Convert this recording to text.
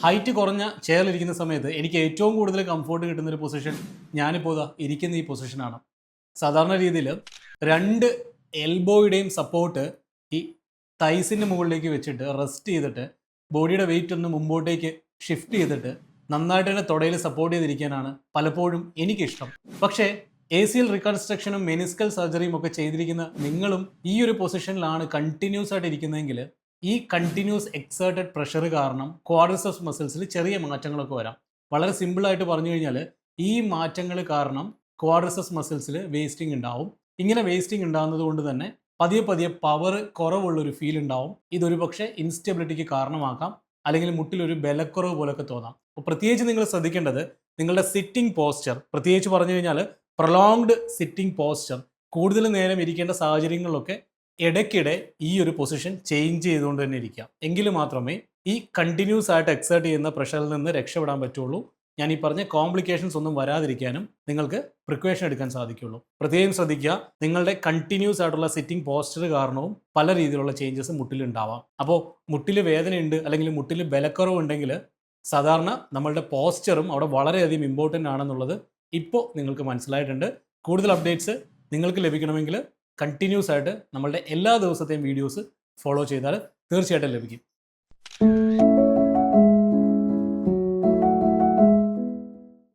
Height കുറഞ്ഞ ചെയറിൽ ഇരിക്കുന്ന സമയത്ത് എനിക്ക് ഏറ്റവും കൂടുതൽ കംഫോർട്ട് കിട്ടുന്ന ഒരു പൊസിഷൻ ഞാനിപ്പോൾ ഇരിക്കുന്ന ഈ പൊസിഷനാണ് സാധാരണ രീതിയിൽ രണ്ട് എൽബോയുടെയും സപ്പോർട്ട് ഈ തൈസിന്റെ മുകളിലേക്ക് വെച്ചിട്ട് റെസ്റ്റ് ചെയ്തിട്ട് ബോഡിയുടെ വെയിറ്റ് ഒന്ന് മുമ്പോട്ടേക്ക് ഷിഫ്റ്റ് ചെയ്തിട്ട് നന്നായിട്ട് തന്നെ തുടയിൽ സപ്പോർട്ട് ചെയ്തിരിക്കാനാണ് പലപ്പോഴും എനിക്കിഷ്ടം. പക്ഷേ എ സി എൽ റീകൺസ്ട്രക്ഷനും മെനിസ്കൽ സർജറിയും ഒക്കെ ചെയ്തിരിക്കുന്ന നിങ്ങളും ഈ ഒരു പൊസിഷനിലാണ് കണ്ടിന്യൂസ് ആയിട്ട് ഇരിക്കുന്നതെങ്കിൽ ഈ കണ്ടിന്യൂസ് എക്സേർട്ടഡ് പ്രഷർ കാരണം ക്വാഡ്രിസെപ്സ് മസിൽസിൽ ചെറിയ മാറ്റങ്ങളൊക്കെ വരാം. വളരെ സിമ്പിളായിട്ട് പറഞ്ഞു കഴിഞ്ഞാൽ ഈ മാറ്റങ്ങൾ കാരണം ക്വാഡ്രിസെപ്സ് മസിൽസിൽ വേസ്റ്റിംഗ് ഉണ്ടാവും ഇങ്ങനെ വേസ്റ്റിംഗ് ഉണ്ടാകുന്നത് കൊണ്ട് തന്നെ പതിയെ പതിയെ പവർ കുറവുള്ളൊരു ഫീൽ ഉണ്ടാവും ഇതൊരു പക്ഷേ ഇൻസ്റ്റെബിലിറ്റിക്ക് കാരണമാക്കാം. അല്ലെങ്കിൽ മുട്ടിലൊരു ബലക്കുറവ് പോലൊക്കെ തോന്നാം. അപ്പോൾ പ്രത്യേകിച്ച് നിങ്ങൾ ശ്രദ്ധിക്കേണ്ടത് നിങ്ങളുടെ സിറ്റിംഗ് പോസ്ചർ പ്രത്യേകിച്ച് പറഞ്ഞു കഴിഞ്ഞാൽ പ്രൊലോങ്ഡ് സിറ്റിംഗ് പോസ്ചർ കൂടുതൽ നേരം ഇരിക്കേണ്ട സാഹചര്യങ്ങളിലൊക്കെ ഇടയ്ക്കിടെ ഈ ഒരു പൊസിഷൻ ചേഞ്ച് ചെയ്തുകൊണ്ട് തന്നെ ഇരിക്കാം. എങ്കിൽ മാത്രമേ ഈ കണ്ടിന്യൂസ് ആയിട്ട് എക്സേർട്ട് ചെയ്യുന്ന പ്രഷറിൽ നിന്ന് രക്ഷപ്പെടാൻ പറ്റുള്ളൂ. ഞാൻ ഈ പറഞ്ഞ കോംപ്ലിക്കേഷൻസ് ഒന്നും വരാതിരിക്കാനും നിങ്ങൾക്ക് പ്രിക്വേഷൻ എടുക്കാൻ സാധിക്കുള്ളൂ. പ്രത്യേകം ശ്രദ്ധിക്കുക നിങ്ങളുടെ കണ്ടിന്യൂസ് ആയിട്ടുള്ള സിറ്റിംഗ് പോസ്റ്റർ കാരണവും പല രീതിയിലുള്ള ചേഞ്ചസ് മുട്ടിലുണ്ടാവാം. അപ്പോൾ മുട്ടിൽ വേദനയുണ്ട് അല്ലെങ്കിൽ മുട്ടിൽ ബലക്കുറവ് ഉണ്ടെങ്കിൽ സാധാരണ നമ്മളുടെ പോസ്റ്ററും അവിടെ വളരെയധികം ഇമ്പോർട്ടന്റ് ആണെന്നുള്ളത് ഇപ്പോൾ നിങ്ങൾക്ക് മനസ്സിലായിട്ടുണ്ട്. കൂടുതൽ അപ്ഡേറ്റ്സ് നിങ്ങൾക്ക് ലഭിക്കണമെങ്കിൽ കണ്ടിന്യൂസ് ആയിട്ട് നമ്മളുടെ എല്ലാ ദിവസത്തെയും വീഡിയോസ് ഫോളോ ചെയ്താൽ തീർച്ചയായിട്ടും ലഭിക്കും.